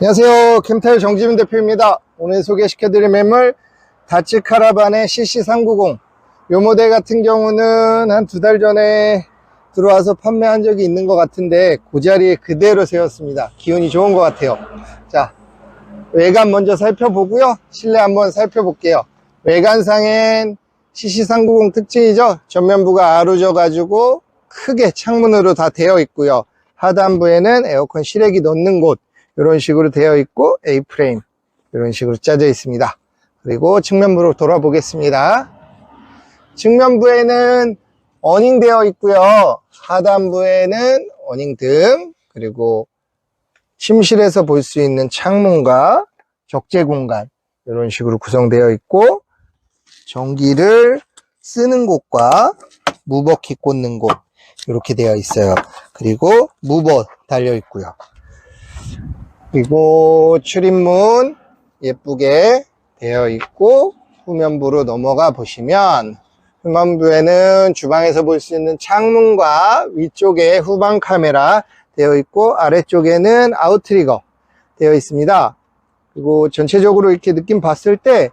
안녕하세요. 캠타일 정지민 대표입니다. 오늘 소개시켜드릴 매물 다치 카라반의 CC390. 요 모델 같은 경우는 한 두 달 전에 들어와서 판매한 적이 있는 것 같은데 그 자리에 그대로 세웠습니다. 기운이 좋은 것 같아요. 자, 외관 먼저 살펴보고요. 실내 한번 살펴볼게요. 외관상엔 CC390 특징이죠. 전면부가 아루져 가지고 크게 창문으로 다 되어 있고요. 하단부에는 에어컨 실외기 넣는 곳 이런 식으로 되어 있고 A프레임 이런 식으로 짜져 있습니다. 그리고 측면부로 돌아보겠습니다. 측면부에는 어닝 되어 있고요. 하단부에는 어닝 등 그리고 침실에서 볼 수 있는 창문과 적재 공간 이런 식으로 구성되어 있고 전기를 쓰는 곳과 무버키 꽂는 곳 이렇게 되어 있어요. 그리고 무버 달려 있고요. 그리고 출입문 예쁘게 되어 있고 후면부로 넘어가 보시면 후면부에는 주방에서 볼 수 있는 창문과 위쪽에 후방 카메라 되어 있고 아래쪽에는 아웃트리거 되어 있습니다. 그리고 전체적으로 이렇게 느낌 봤을 때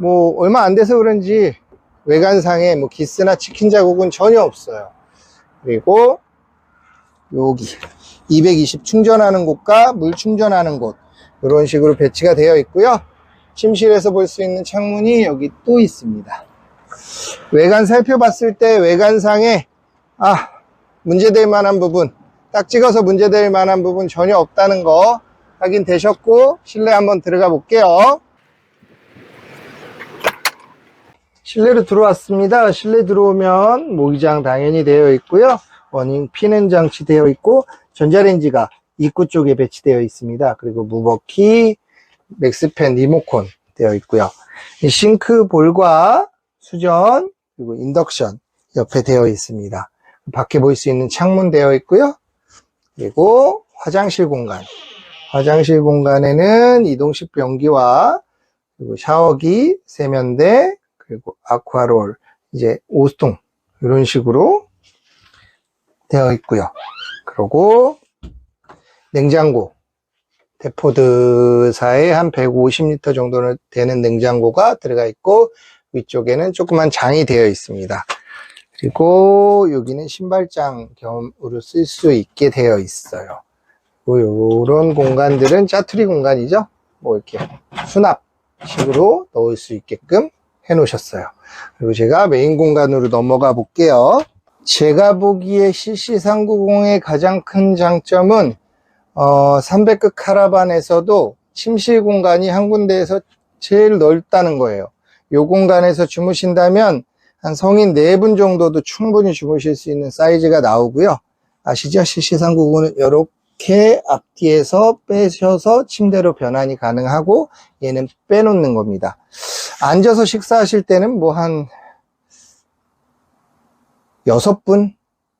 뭐 얼마 안 돼서 그런지 외관상에 뭐 기스나 치킨 자국은 전혀 없어요. 그리고 여기 220 충전하는 곳과 물 충전하는 곳 이런 식으로 배치가 되어 있고요. 침실에서 볼 수 있는 창문이 여기 또 있습니다. 외관 살펴봤을 때 외관상에 아 문제될 만한 부분 딱 찍어서 문제될 만한 부분 전혀 없다는 거 확인되셨고 실내 한번 들어가 볼게요. 실내로 들어왔습니다. 실내 들어오면 모기장 당연히 되어 있고요. 워닝 피는 장치 되어 있고 전자레인지가 입구 쪽에 배치되어 있습니다. 그리고 무버키, 맥스팬, 리모컨 되어 있고요. 이 싱크 볼과 수전 그리고 인덕션 옆에 되어 있습니다. 밖에 볼 수 있는 창문 되어 있고요. 그리고 화장실 공간. 화장실 공간에는 이동식 변기와 그리고 샤워기, 세면대, 그리고 아쿠아롤, 이제 오스통 이런 식으로 되어 있고요. 그리고 냉장고 데포드사에 한 150리터 정도는 되는 냉장고가 들어가 있고 위쪽에는 조그만 장이 되어 있습니다. 그리고 여기는 신발장 겸으로 쓸 수 있게 되어 있어요. 이런 공간들은 짜투리 공간이죠. 뭐 이렇게 수납식으로 넣을 수 있게끔 해 놓으셨어요. 그리고 제가 메인 공간으로 넘어가 볼게요. 제가 보기에 CC390의 가장 큰 장점은 어, 300급 카라반에서도 침실 공간이 한 군데에서 제일 넓다는 거예요. 이 공간에서 주무신다면 한 성인 4분 정도도 충분히 주무실 수 있는 사이즈가 나오고요. 아시죠? CC390은 이렇게 앞뒤에서 빼셔서 침대로 변환이 가능하고 얘는 빼놓는 겁니다. 앉아서 식사하실 때는 뭐한 6분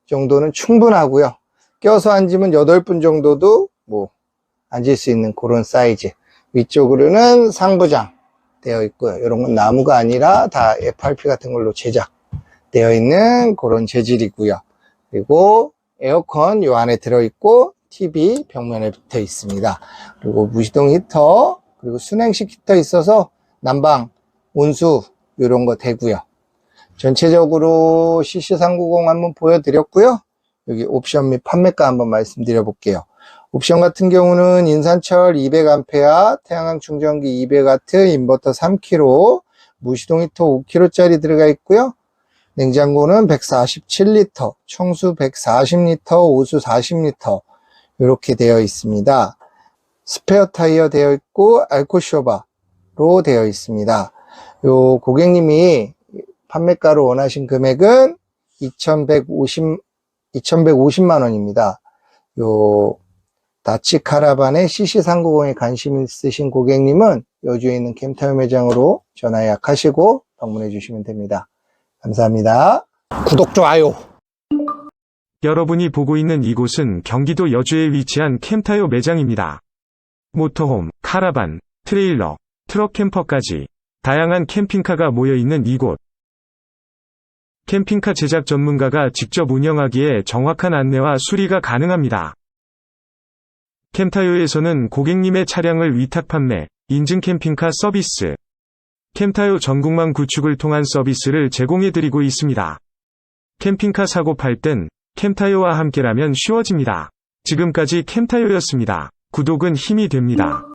정도는 충분하고요. 껴서 앉으면 8분 정도도 뭐 앉을 수 있는 그런 사이즈. 위쪽으로는 상부장 되어 있고요. 이런 건 나무가 아니라 다 FRP 같은 걸로 제작되어 있는 그런 재질이고요. 그리고 에어컨 요 안에 들어있고 TV 벽면에 붙어 있습니다. 그리고 무시동 히터 그리고 순행식 히터 있어서 난방, 온수 이런 거 되고요. 전체적으로 CC390 한번 보여드렸고요. 여기 옵션 및 판매가 한번 말씀드려 볼게요. 옵션 같은 경우는 인산철 200A, 태양광 충전기 200W, 인버터 3kg, 무시동 히터 5kg짜리 들어가 있고요. 냉장고는 147리터, 청수 140리터, 오수 40리터 이렇게 되어 있습니다. 스페어 타이어 되어 있고 알코올 쇼바로 되어 있습니다. 요 고객님이 판매가로 원하신 금액은 2,150 2,150만 원입니다. 요 다치 카라반의 CC390에 관심 있으신 고객님은 여주에 있는 캠타임 매장으로 전화 예약하시고 방문해 주시면 됩니다. 감사합니다. 구독, 좋아요. 여러분이 보고 있는 이곳은 경기도 여주에 위치한 캠타요 매장입니다. 모터홈, 카라반, 트레일러, 트럭 캠퍼까지 다양한 캠핑카가 모여 있는 이곳. 캠핑카 제작 전문가가 직접 운영하기에 정확한 안내와 수리가 가능합니다. 캠타요에서는 고객님의 차량을 위탁 판매, 인증 캠핑카 서비스, 캠타요 전국망 구축을 통한 서비스를 제공해드리고 있습니다. 캠핑카 사고 팔 땐 캠타요와 함께라면 쉬워집니다. 지금까지 캠타요였습니다. 구독은 힘이 됩니다.